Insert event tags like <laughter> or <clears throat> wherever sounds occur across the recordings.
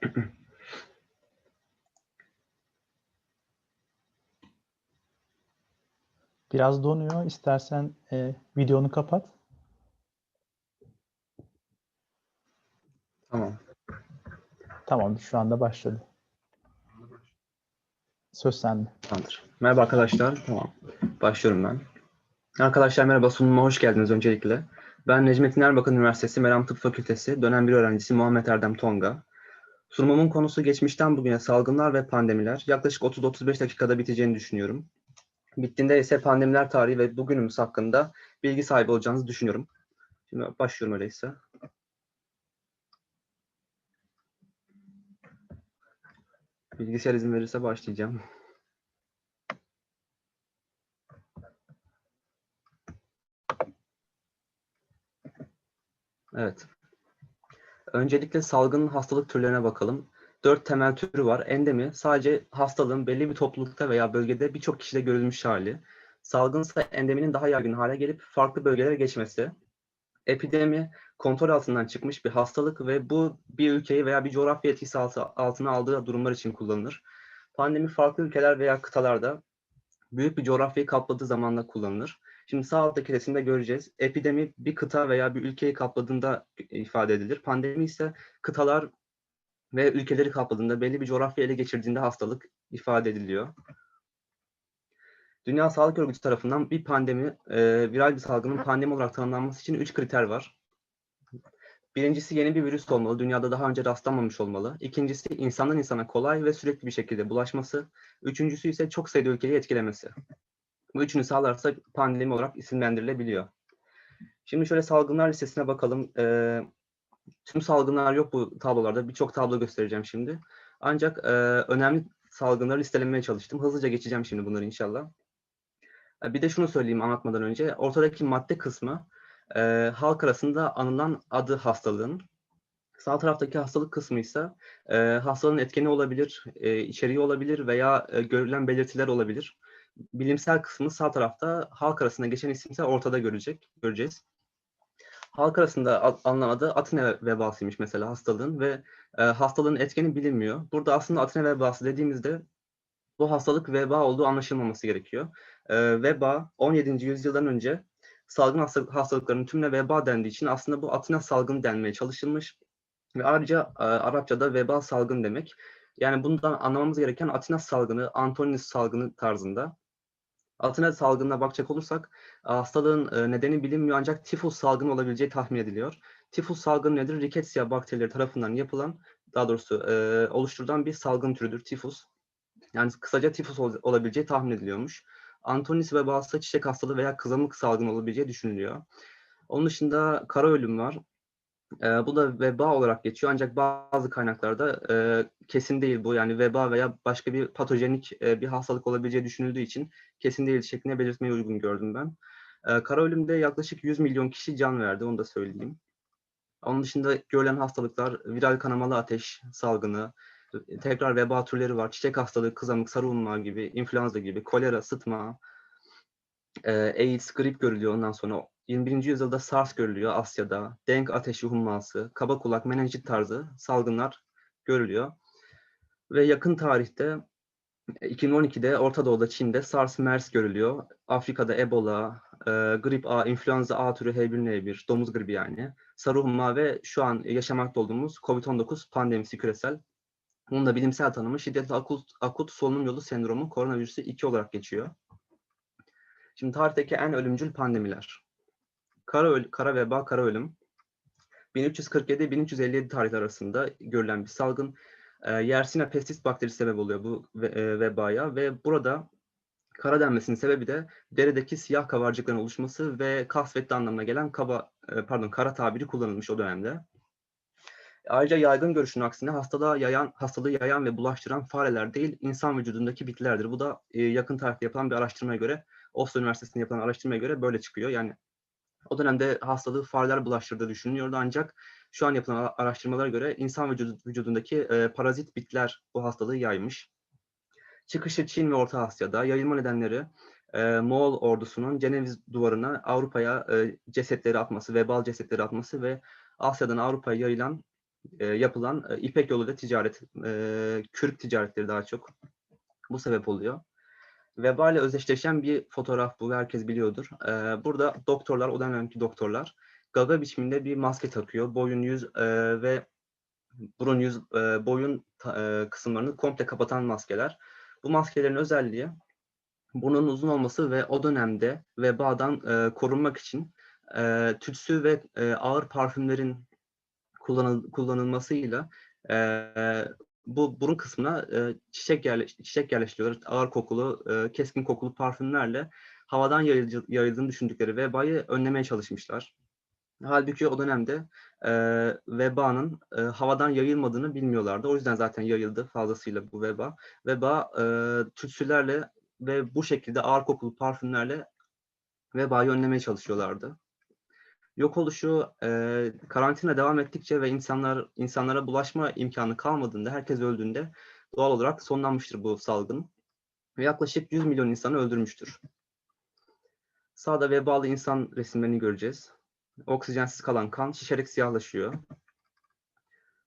<clears throat> Biraz donuyor. İstersen e, videonu kapat. Tamam. Tamam, şu anda başladı. Söz sende. Tamamdır. Merhaba arkadaşlar. Tamam. Başlıyorum ben. Arkadaşlar merhaba. Sunuma hoş geldiniz öncelikle. Ben Necmettin Erbakan Üniversitesi Meram Tıp Fakültesi dönem bir öğrencisi Muhammed Erdem Tonga. Sunumumun konusu geçmişten bugüne salgınlar ve pandemiler. Yaklaşık 30-35 dakikada biteceğini düşünüyorum. Bittiğinde ise pandemiler tarihi ve bugünümüz hakkında bilgi sahibi olacağınızı düşünüyorum. Şimdi başlıyorum öyleyse. Bilgisayar izin verirse başlayacağım. Evet. Öncelikle salgın hastalık türlerine bakalım. Dört temel türü var. Endemi sadece hastalığın belli bir toplulukta veya bölgede birçok kişide görülmüş hali. Salgınsa endeminin daha yaygın hale gelip farklı bölgelere geçmesi. Epidemi kontrol altından çıkmış bir hastalık ve bu bir ülkeyi veya bir coğrafya etkisi altı, altına aldığı durumlar için kullanılır. Pandemi farklı ülkeler veya kıtalarda büyük bir coğrafyayı kapladığı zamanla kullanılır. Şimdi sağ alttaki resimde göreceğiz. Epidemi bir kıta veya bir ülkeyi kapladığında ifade edilir. Pandemi ise kıtalar ve ülkeleri kapladığında belli bir coğrafya ele geçirdiğinde hastalık ifade ediliyor. Dünya Sağlık Örgütü tarafından bir pandemi, e, viral bir salgının pandemi olarak tanımlanması için üç kriter var. Birincisi yeni bir virüs olmalı, dünyada daha önce rastlanmamış olmalı. İkincisi insandan insana kolay ve sürekli bir şekilde bulaşması. Üçüncüsü ise çok sayıda ülkeyi etkilemesi. Bu üçünü sağlarsa pandemi olarak isimlendirilebiliyor. Şimdi şöyle salgınlar listesine bakalım. Ee, tüm salgınlar yok bu tablolarda. Birçok tablo göstereceğim şimdi. Ancak e, önemli salgınları listelemeye çalıştım. Hızlıca geçeceğim şimdi bunları inşallah. Bir de şunu söyleyeyim anlatmadan önce. Ortadaki madde kısmı e, halk arasında anılan adı hastalığın. Sağ taraftaki hastalık kısmı ise e, hastalığın etkeni olabilir, e, içeriği olabilir veya e, görülen belirtiler olabilir. Bilimsel kısmı sağ tarafta, halk arasında geçen isimse ortada görecek, göreceğiz. Halk arasında alınan adı Atina vebasıymış mesela hastalığın ve e, hastalığın etkeni bilinmiyor. Burada aslında Atina vebası dediğimizde bu hastalık veba olduğu anlaşılmaması gerekiyor. E, veba 17. yüzyıldan önce salgın hastalıkların tümüne veba dendiği için aslında bu Atina salgını denmeye çalışılmış. Ve ayrıca e, Arapçada veba salgın demek. Yani bundan anlamamız gereken Atina salgını, Antoninus salgını tarzında. Atina salgınına bakacak olursak hastalığın nedeni bilinmiyor ancak tifus salgını olabileceği tahmin ediliyor. Tifus salgını nedir? Rickettsia bakterileri tarafından yapılan, daha doğrusu e, oluşturulan bir salgın türüdür tifus. Yani kısaca tifus ol, olabileceği tahmin ediliyormuş. Antonis vebası çiçek hastalığı veya kızamık salgını olabileceği düşünülüyor. Onun dışında kara ölüm var. E, bu da veba olarak geçiyor ancak bazı kaynaklarda e, kesin değil bu. Yani veba veya başka bir patojenik e, bir hastalık olabileceği düşünüldüğü için kesin değil şeklinde belirtmeyi uygun gördüm ben. E, kara ölümde yaklaşık 100 milyon kişi can verdi onu da söyleyeyim. Onun dışında görülen hastalıklar viral kanamalı ateş salgını, tekrar veba türleri var. Çiçek hastalığı, kızamık, sarı unma gibi, influenza gibi, kolera, sıtma, e, AIDS, grip görülüyor ondan sonra 21. yüzyılda SARS görülüyor Asya'da. Denk ateşi humması, kaba kulak, menenjit tarzı salgınlar görülüyor. Ve yakın tarihte 2012'de Orta Doğu'da Çin'de SARS, MERS görülüyor. Afrika'da Ebola, e, grip A, influenza A türü H1N1, domuz gribi yani. Sarı humma ve şu an yaşamakta olduğumuz COVID-19 pandemisi küresel. Bunun da bilimsel tanımı şiddetli akut, akut solunum yolu sendromu koronavirüsü 2 olarak geçiyor. Şimdi tarihteki en ölümcül pandemiler. Kara, öl kara veba, kara ölüm. 1347-1357 tarih arasında görülen bir salgın. E, Yersina pestis bakterisi sebep oluyor bu ve, e, vebaya ve burada kara denmesinin sebebi de derideki siyah kabarcıkların oluşması ve kasvetli anlamına gelen kaba, e, pardon kara tabiri kullanılmış o dönemde. Ayrıca yaygın görüşün aksine hastalığa yayan, hastalığı yayan ve bulaştıran fareler değil, insan vücudundaki bitkilerdir. Bu da e, yakın tarihte yapılan bir araştırmaya göre, Oslo Üniversitesi'nde yapılan araştırmaya göre böyle çıkıyor. Yani o dönemde hastalığı fareler bulaştırdığı düşünülüyordu ancak şu an yapılan araştırmalara göre insan vücudu, vücudundaki e, parazit bitkiler bu hastalığı yaymış. Çıkışı Çin ve Orta Asya'da, yayılma nedenleri e, Moğol ordusunun Ceneviz duvarına Avrupa'ya e, cesetleri atması, vebal cesetleri atması ve Asya'dan Avrupa'ya yayılan yapılan e, İpek yoluyla ticaret, kürk ticaretleri daha çok bu sebep oluyor. Veba ile özdeşleşen bir fotoğraf bu ve herkes biliyordur. E, burada doktorlar, o dönemki doktorlar gaga biçiminde bir maske takıyor. Boyun, yüz e, ve burun, yüz, e, boyun e, kısımlarını komple kapatan maskeler. Bu maskelerin özelliği burnun uzun olması ve o dönemde vebadan e, korunmak için e, tütsü ve e, ağır parfümlerin kullanıl- kullanılmasıyla e, bu burun kısmına e, çiçek yerleş çiçek yerleştiriyorlar. Ağır kokulu, e, keskin kokulu parfümlerle havadan yayıldığını düşündükleri vebayı önlemeye çalışmışlar. Halbuki o dönemde e, vebanın e, havadan yayılmadığını bilmiyorlardı. O yüzden zaten yayıldı fazlasıyla bu veba. Veba e, tütsülerle ve bu şekilde ağır kokulu parfümlerle vebayı önlemeye çalışıyorlardı. Yok oluşu e, karantina devam ettikçe ve insanlar insanlara bulaşma imkanı kalmadığında, herkes öldüğünde doğal olarak sonlanmıştır bu salgın. Ve yaklaşık 100 milyon insanı öldürmüştür. Sağda vebalı insan resimlerini göreceğiz. Oksijensiz kalan kan şişerek siyahlaşıyor.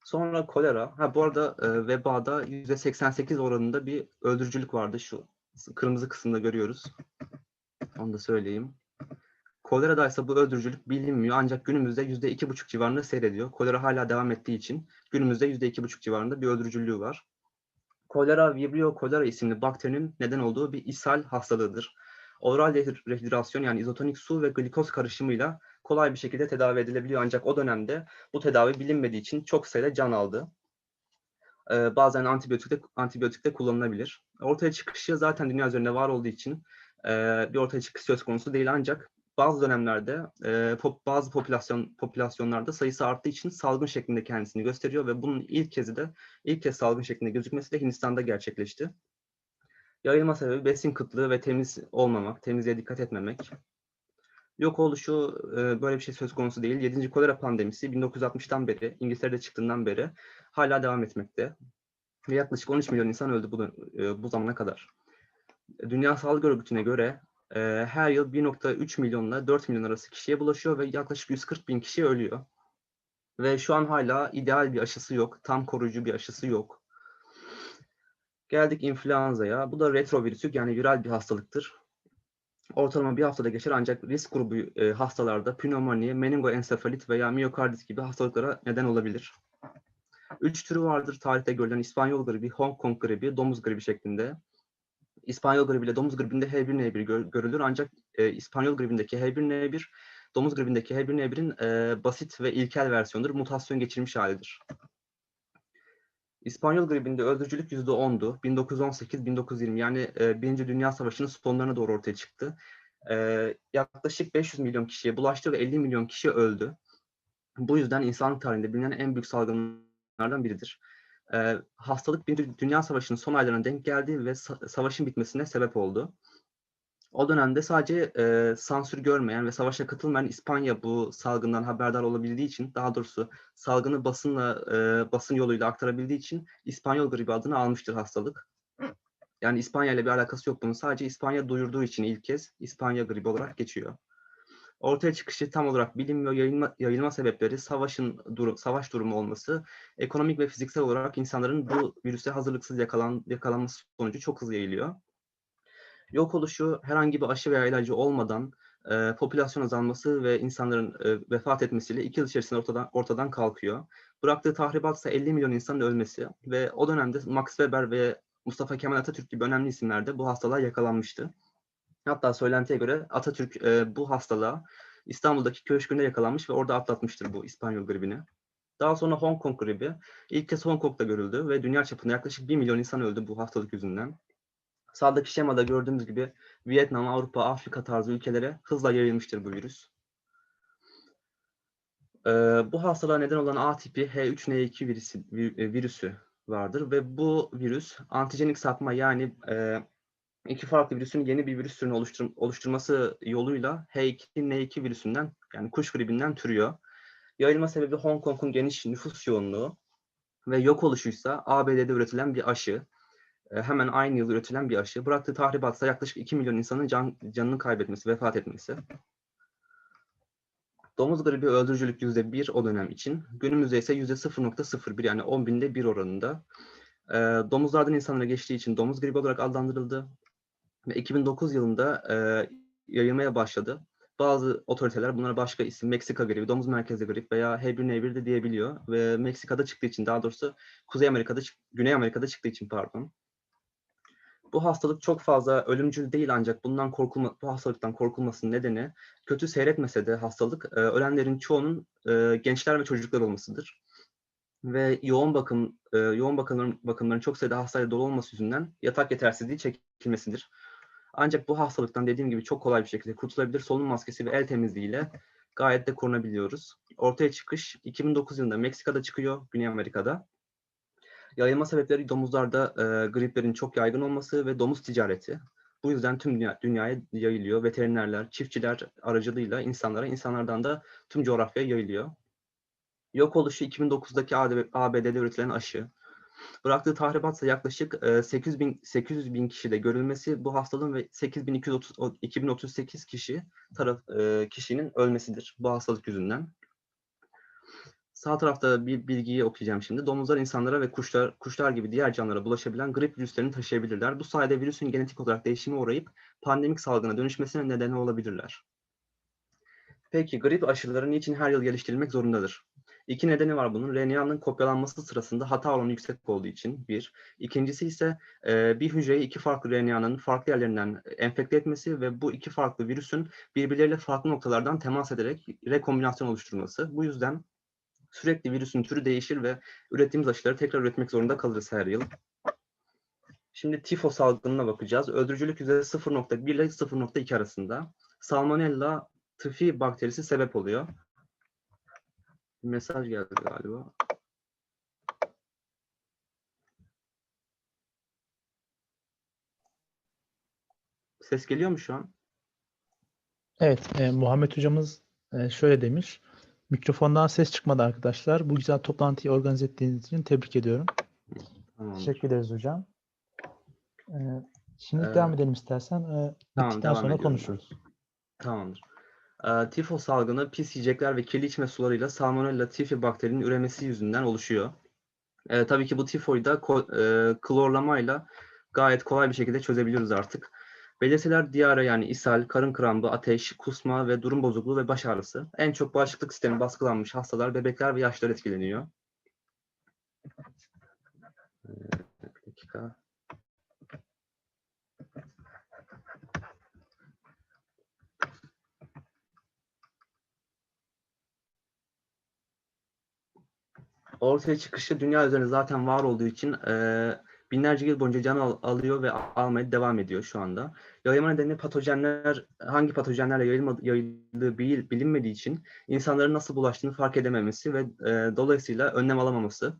Sonra kolera. Ha bu arada e, vebada %88 oranında bir öldürücülük vardı. Şu kırmızı kısımda görüyoruz. Onu da söyleyeyim. Kolerada ise bu öldürücülük bilinmiyor ancak günümüzde %2,5 civarında seyrediyor. Kolera hala devam ettiği için günümüzde %2,5 civarında bir öldürücülüğü var. Kolera, Vibrio cholera isimli bakterinin neden olduğu bir ishal hastalığıdır. Oral rehidrasyon yani izotonik su ve glikoz karışımıyla kolay bir şekilde tedavi edilebiliyor ancak o dönemde bu tedavi bilinmediği için çok sayıda can aldı. Ee, bazen antibiyotikte, antibiyotikte kullanılabilir. Ortaya çıkışı zaten dünya üzerinde var olduğu için e, bir ortaya çıkış söz konusu değil ancak bazı dönemlerde e, pop- bazı popülasyon popülasyonlarda sayısı arttığı için salgın şeklinde kendisini gösteriyor ve bunun ilk kezi de ilk kez salgın şeklinde gözükmesi de Hindistan'da gerçekleşti. Yayılma sebebi besin kıtlığı ve temiz olmamak, temizliğe dikkat etmemek. Yok oluşu e, böyle bir şey söz konusu değil. 7. kolera pandemisi 1960'tan beri, İngiltere'de çıktığından beri hala devam etmekte. Ve yaklaşık 13 milyon insan öldü bu, e, bu zamana kadar. Dünya Sağlık Örgütü'ne göre e, her yıl 1.3 milyonla 4 milyon arası kişiye bulaşıyor ve yaklaşık 140 bin kişi ölüyor. Ve şu an hala ideal bir aşısı yok, tam koruyucu bir aşısı yok. Geldik influenza'ya. Bu da retrovirüsü yani viral bir hastalıktır. Ortalama bir haftada geçer ancak risk grubu e, hastalarda pnömoni, meningoensefalit veya miyokardit gibi hastalıklara neden olabilir. Üç türü vardır tarihte görülen İspanyol gribi, Hong Kong gribi, domuz gribi şeklinde. İspanyol gribi ile domuz gribinde H1N1 gör- görülür ancak e, İspanyol gribindeki H1N1 domuz gribindeki H1N1'in e, basit ve ilkel versiyonudur, mutasyon geçirmiş halidir. İspanyol gribinde öldürücülük %10'du. 1918-1920 yani e, Birinci Dünya Savaşı'nın sonlarına doğru ortaya çıktı. E, yaklaşık 500 milyon kişiye bulaştı ve 50 milyon kişi öldü. Bu yüzden insanlık tarihinde bilinen en büyük salgınlardan biridir. E, hastalık Birinci Dünya Savaşı'nın son aylarına denk geldi ve sa- savaşın bitmesine sebep oldu. O dönemde sadece e, sansür görmeyen ve savaşa katılmayan İspanya bu salgından haberdar olabildiği için, daha doğrusu salgını basınla e, basın yoluyla aktarabildiği için İspanyol gribi adını almıştır hastalık. Yani İspanya ile bir alakası yok bunun. Sadece İspanya duyurduğu için ilk kez İspanya gribi olarak geçiyor. Ortaya çıkışı tam olarak bilinmiyor. Yayılma, yayılma sebepleri savaşın duru, savaş durumu olması, ekonomik ve fiziksel olarak insanların bu virüse hazırlıksız yakalan, yakalanması sonucu çok hızlı yayılıyor. Yok oluşu herhangi bir aşı veya ilacı olmadan e, popülasyon azalması ve insanların e, vefat etmesiyle iki yıl içerisinde ortadan, ortadan kalkıyor. Bıraktığı tahribat ise 50 milyon insanın ölmesi ve o dönemde Max Weber ve Mustafa Kemal Atatürk gibi önemli isimler de bu hastalığa yakalanmıştı. Hatta söylentiye göre Atatürk e, bu hastalığa İstanbul'daki köşkünde yakalanmış ve orada atlatmıştır bu İspanyol gribini. Daha sonra Hong Kong gribi ilk kez Hong Kong'da görüldü ve dünya çapında yaklaşık 1 milyon insan öldü bu hastalık yüzünden. Sağdaki şemada gördüğümüz gibi Vietnam, Avrupa, Afrika tarzı ülkelere hızla yayılmıştır bu virüs. Ee, bu hastalığa neden olan A tipi H3N2 virüsü, vi- virüsü vardır ve bu virüs antijenik sapma yani e, iki farklı virüsün yeni bir virüs türünü oluştur, oluşturması yoluyla H2N2 virüsünden yani kuş gribinden türüyor. Yayılma sebebi Hong Kong'un geniş nüfus yoğunluğu ve yok oluşuysa ABD'de üretilen bir aşı. E, hemen aynı yıl üretilen bir aşı. Bıraktığı tahribatsa yaklaşık 2 milyon insanın can, canını kaybetmesi, vefat etmesi. Domuz gribi öldürücülük %1 o dönem için. Günümüzde ise %0.01 yani 10 binde 1 oranında. Ee, domuzlardan insanlara geçtiği için domuz gribi olarak adlandırıldı. Ve 2009 yılında e, yayılmaya başladı. Bazı otoriteler bunlara başka isim Meksika gribi, domuz merkezli grip veya H1N1 de diyebiliyor. Ve Meksika'da çıktığı için daha doğrusu Kuzey Amerika'da, Güney Amerika'da çıktığı için pardon. Bu hastalık çok fazla ölümcül değil ancak bundan korkulma, bu hastalıktan korkulmasının nedeni kötü seyretmese de hastalık e, ölenlerin çoğunun e, gençler ve çocuklar olmasıdır. Ve yoğun bakım e, yoğun bakımların bakımların çok sayıda hastayla dolu olması yüzünden yatak yetersizliği çekilmesidir. Ancak bu hastalıktan dediğim gibi çok kolay bir şekilde kurtulabilir. Solunum maskesi ve el temizliğiyle gayet de korunabiliyoruz. Ortaya çıkış 2009 yılında Meksika'da çıkıyor, Güney Amerika'da. Yayılma sebepleri domuzlarda e, griplerin çok yaygın olması ve domuz ticareti. Bu yüzden tüm dünya, dünyaya yayılıyor. Veterinerler, çiftçiler aracılığıyla insanlara, insanlardan da tüm coğrafyaya yayılıyor. Yok oluşu 2009'daki ABD'de üretilen aşı. Bıraktığı tahribatsa yaklaşık e, 800 bin, 800 bin kişide görülmesi bu hastalığın ve 8230 o- 2038 kişi taraf e, kişinin ölmesidir bu hastalık yüzünden. Sağ tarafta bir bilgiyi okuyacağım şimdi. Domuzlar insanlara ve kuşlar kuşlar gibi diğer canlılara bulaşabilen grip virüslerini taşıyabilirler. Bu sayede virüsün genetik olarak değişime uğrayıp pandemik salgına dönüşmesine neden olabilirler. Peki grip aşıları niçin her yıl geliştirilmek zorundadır? İki nedeni var bunun. RNA'nın kopyalanması sırasında hata oranı yüksek olduğu için bir. İkincisi ise e, bir hücreyi iki farklı RNA'nın farklı yerlerinden enfekte etmesi ve bu iki farklı virüsün birbirleriyle farklı noktalardan temas ederek rekombinasyon oluşturması. Bu yüzden sürekli virüsün türü değişir ve ürettiğimiz aşıları tekrar üretmek zorunda kalırız her yıl. Şimdi tifo salgınına bakacağız. Öldürücülük yüzdesi 0.1 ile 0.2 arasında. Salmonella tıfi bakterisi sebep oluyor. Bir mesaj geldi galiba. Ses geliyor mu şu an? Evet, e, Muhammed hocamız e, şöyle demiş. Mikrofondan ses çıkmadı arkadaşlar. Bu güzel toplantıyı organize ettiğiniz için tebrik ediyorum. Tamam. Teşekkür ederiz hocam. E, şimdi Ee, devam edelim istersen. E, tamam, bittikten sonra ediyorum konuşuruz. Tamamdır. Ee, tifo salgını pis yiyecekler ve kirli içme sularıyla Salmonella tifi bakterinin üremesi yüzünden oluşuyor. Ee, tabii ki bu tifoyu da e, klorlamayla gayet kolay bir şekilde çözebiliyoruz artık. Belirtiler diyare yani ishal, karın krampı, ateş, kusma ve durum bozukluğu ve baş ağrısı. En çok bağışıklık sistemi baskılanmış hastalar, bebekler ve yaşlılar etkileniyor. Ee, bir dakika. Ortaya çıkışı dünya üzerinde zaten var olduğu için e, binlerce yıl boyunca can al- alıyor ve almaya devam ediyor şu anda. Yayılma nedeni patojenler hangi patojenlerle yayıldığı bil- bilinmediği için insanların nasıl bulaştığını fark edememesi ve e, dolayısıyla önlem alamaması.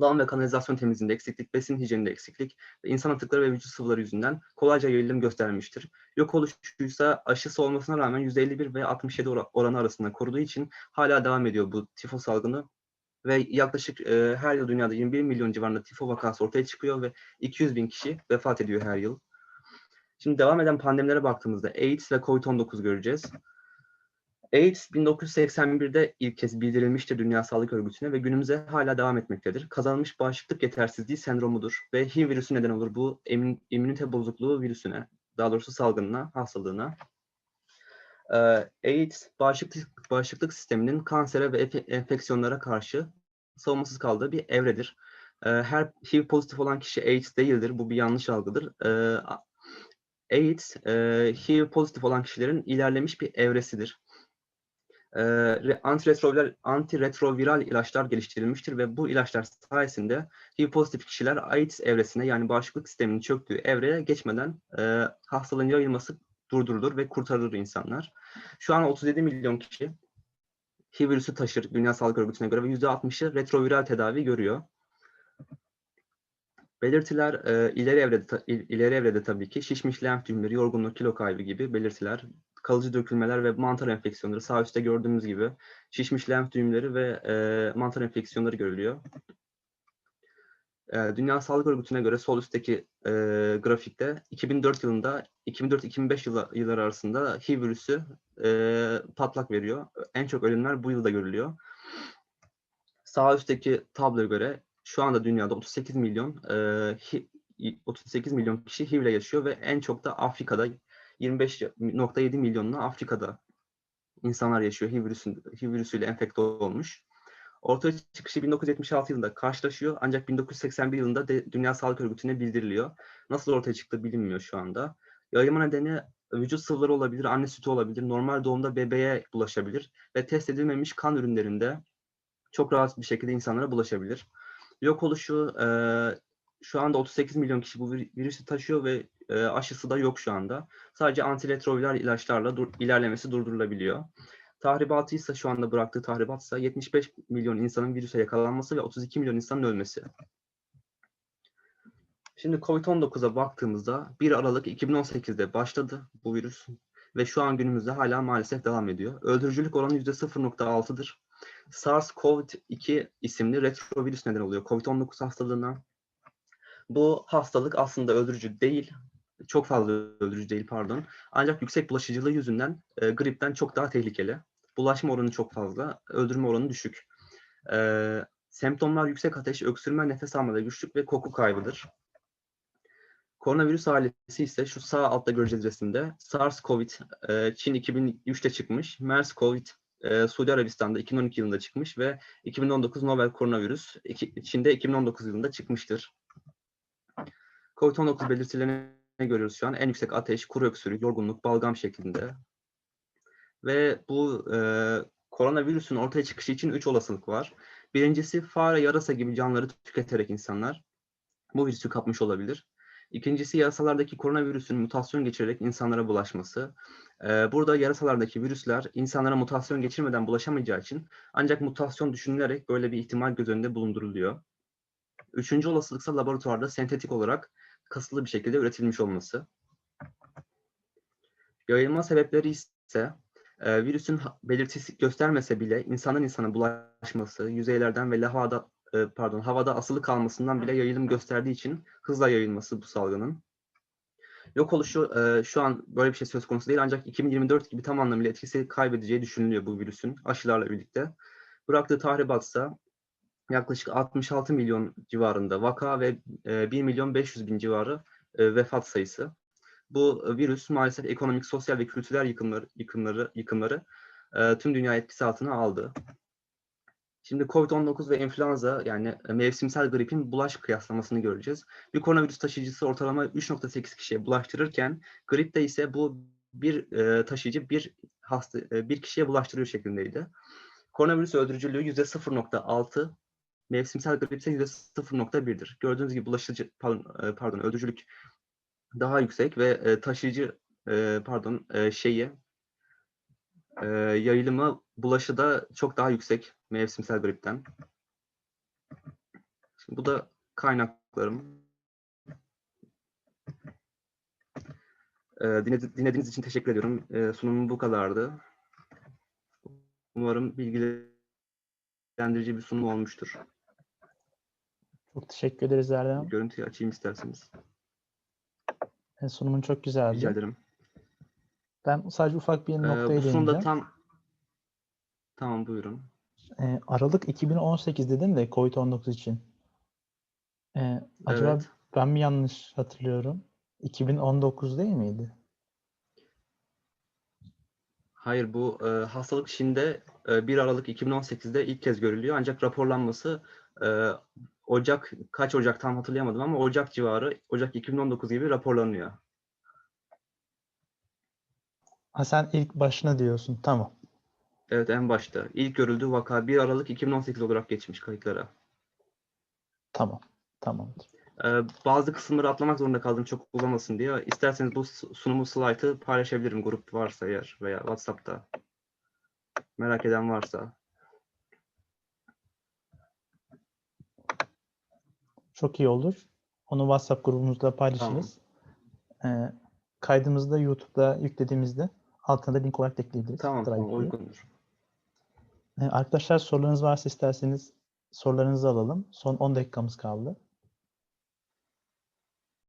Lağım ve kanalizasyon temizliğinde eksiklik, besin hijyeninde eksiklik ve insan atıkları ve vücut sıvıları yüzünden kolayca yayılım göstermiştir. Yok oluşuysa aşısı olmasına rağmen %51 ve 67 ora- oranı arasında koruduğu için hala devam ediyor bu tifo salgını ve yaklaşık e, her yıl dünyada 21 milyon civarında tifo vakası ortaya çıkıyor ve 200 bin kişi vefat ediyor her yıl. Şimdi devam eden pandemilere baktığımızda AIDS ve COVID-19 göreceğiz. AIDS 1981'de ilk kez bildirilmiştir Dünya Sağlık Örgütü'ne ve günümüze hala devam etmektedir. Kazanılmış bağışıklık yetersizliği sendromudur ve HIV virüsü neden olur bu immünite bozukluğu virüsüne, daha doğrusu salgınına, hastalığına. Ee, AIDS, bağışıklık, bağışıklık sisteminin kansere ve enfeksiyonlara karşı savunmasız kaldığı bir evredir. Ee, her HIV pozitif olan kişi AIDS değildir. Bu bir yanlış algıdır. Ee, AIDS, e, HIV pozitif olan kişilerin ilerlemiş bir evresidir. Re- antiretroviral, antiretroviral ilaçlar geliştirilmiştir ve bu ilaçlar sayesinde HIV pozitif kişiler AIDS evresine yani bağışıklık sisteminin çöktüğü evreye geçmeden e, hastalığın yayılması durdurulur ve kurtarılır insanlar. Şu an 37 milyon kişi HIV virüsü taşır Dünya Sağlık Örgütü'ne göre ve %60'ı retroviral tedavi görüyor. Belirtiler e, ileri evrede ileri evrede tabii ki şişmiş lenf düğümleri, yorgunluk, kilo kaybı gibi belirtiler, kalıcı dökülmeler ve mantar enfeksiyonları sağ üstte gördüğümüz gibi şişmiş lenf düğümleri ve e, mantar enfeksiyonları görülüyor. Ee, Dünya Sağlık Örgütü'ne göre sol üstteki e, grafikte 2004 yılında 2004-2005 yılı, yılları arasında HIV virüsü e, patlak veriyor. En çok ölümler bu yılda görülüyor. Sağ üstteki tabloya göre şu anda dünyada 38 milyon e, hi- 38 milyon kişi HIV ile yaşıyor ve en çok da Afrika'da 25.7 milyonla Afrika'da insanlar yaşıyor HIV, virüsün, HIV virüsüyle enfekte olmuş. Ortaya çıkışı 1976 yılında karşılaşıyor ancak 1981 yılında de Dünya Sağlık Örgütü'ne bildiriliyor. Nasıl ortaya çıktı bilinmiyor şu anda. Yayılma nedeni vücut sıvıları olabilir, anne sütü olabilir, normal doğumda bebeğe bulaşabilir ve test edilmemiş kan ürünlerinde çok rahat bir şekilde insanlara bulaşabilir. Yok oluşu e, şu anda 38 milyon kişi bu vir- virüsü taşıyor ve e, aşısı da yok şu anda. Sadece antiretroviral ilaçlarla dur- ilerlemesi durdurulabiliyor. Tahribatı ise şu anda bıraktığı tahribat ise 75 milyon insanın virüse yakalanması ve 32 milyon insanın ölmesi. Şimdi COVID-19'a baktığımızda 1 Aralık 2018'de başladı bu virüs ve şu an günümüzde hala maalesef devam ediyor. Öldürücülük oranı %0.6'dır. SARS-CoV-2 isimli retrovirüs neden oluyor COVID-19 hastalığına. Bu hastalık aslında öldürücü değil, çok fazla öldürücü değil pardon. Ancak yüksek bulaşıcılığı yüzünden e, gripten çok daha tehlikeli. Bulaşma oranı çok fazla, öldürme oranı düşük. E, semptomlar yüksek ateş, öksürme, nefes almada güçlük ve koku kaybıdır. Koronavirüs ailesi ise şu sağ altta göreceğiz resimde. SARS-CoV, e, Çin 2003'te çıkmış. MERS-CoV, e, Suudi Arabistan'da 2012 yılında çıkmış ve 2019 Novel koronavirüs iki- Çin'de 2019 yılında çıkmıştır. COVID-19 belirtilerini görüyoruz şu an. En yüksek ateş, kuru öksürük, yorgunluk, balgam şeklinde. Ve bu e, koronavirüsün ortaya çıkışı için üç olasılık var. Birincisi fare, yarasa gibi canlıları tüketerek insanlar bu virüsü kapmış olabilir. İkincisi yarasalardaki koronavirüsün mutasyon geçirerek insanlara bulaşması. Ee, burada yarasalardaki virüsler insanlara mutasyon geçirmeden bulaşamayacağı için ancak mutasyon düşünülerek böyle bir ihtimal göz önünde bulunduruluyor. Üçüncü olasılıksa laboratuvarda sentetik olarak kasıtlı bir şekilde üretilmiş olması. Yayılma sebepleri ise e, virüsün belirtisi göstermese bile insandan insana bulaşması, yüzeylerden ve havada e, pardon havada asılı kalmasından bile yayılım gösterdiği için hızla yayılması bu salgının. Yok oluşu e, şu an böyle bir şey söz konusu değil ancak 2024 gibi tam anlamıyla etkisi kaybedeceği düşünülüyor bu virüsün aşılarla birlikte. Bıraktığı tahribatsa yaklaşık 66 milyon civarında vaka ve e, 1 milyon 500 bin civarı e, vefat sayısı. Bu e, virüs maalesef ekonomik, sosyal ve kültürel yıkımları, yıkımları, yıkımları e, tüm dünya etkisi altına aldı. Şimdi COVID-19 ve influenza yani e, mevsimsel gripin bulaş kıyaslamasını göreceğiz. Bir koronavirüs taşıyıcısı ortalama 3.8 kişiye bulaştırırken gripte ise bu bir e, taşıyıcı bir hasta e, bir kişiye bulaştırıyor şeklindeydi. Koronavirüs öldürücülüğü %0.6, mevsimsel grip ise %0.1'dir. Gördüğünüz gibi bulaşıcı pardon, pardon öldürücülük daha yüksek ve e, taşıyıcı e, pardon e, şeyi e, yayılımı bulaşı da çok daha yüksek mevsimsel gripten. Şimdi bu da kaynaklarım. E, dinledi- dinlediğiniz için teşekkür ediyorum. E, sunumum bu kadardı. Umarım bilgilendirici bir sunum olmuştur. Çok teşekkür ederiz Erdem. Görüntüyü açayım isterseniz. E, Sunumun çok güzeldi. Rica ederim. Ben sadece ufak bir noktaya bu sunumda değineceğim. tam Tamam buyurun. E, Aralık 2018 dedin de COVID-19 için. E, acaba Evet. ben mi yanlış hatırlıyorum? 2019 değil miydi? Hayır bu e, hastalık Çin'de e, 1 Aralık 2018'de ilk kez görülüyor ancak raporlanması e, Ocak kaç Ocak tam hatırlayamadım ama Ocak civarı Ocak 2019 gibi raporlanıyor. Ha sen ilk başına diyorsun. Tamam. Evet en başta ilk görüldüğü vaka 1 Aralık 2018 olarak geçmiş kayıtlara. Tamam. Tamamdır. E, bazı kısımları atlamak zorunda kaldım çok uzamasın diye. İsterseniz bu sunumu slaytı paylaşabilirim grup varsa eğer veya WhatsApp'ta. Merak eden varsa. Çok iyi olur. Onu WhatsApp grubumuzda paylaşırız. E, kaydımızı da YouTube'da yüklediğimizde altına da link olarak da ekleyebiliriz. Tamam, tamam uygundur. E, arkadaşlar sorularınız varsa isterseniz sorularınızı alalım. Son 10 dakikamız kaldı.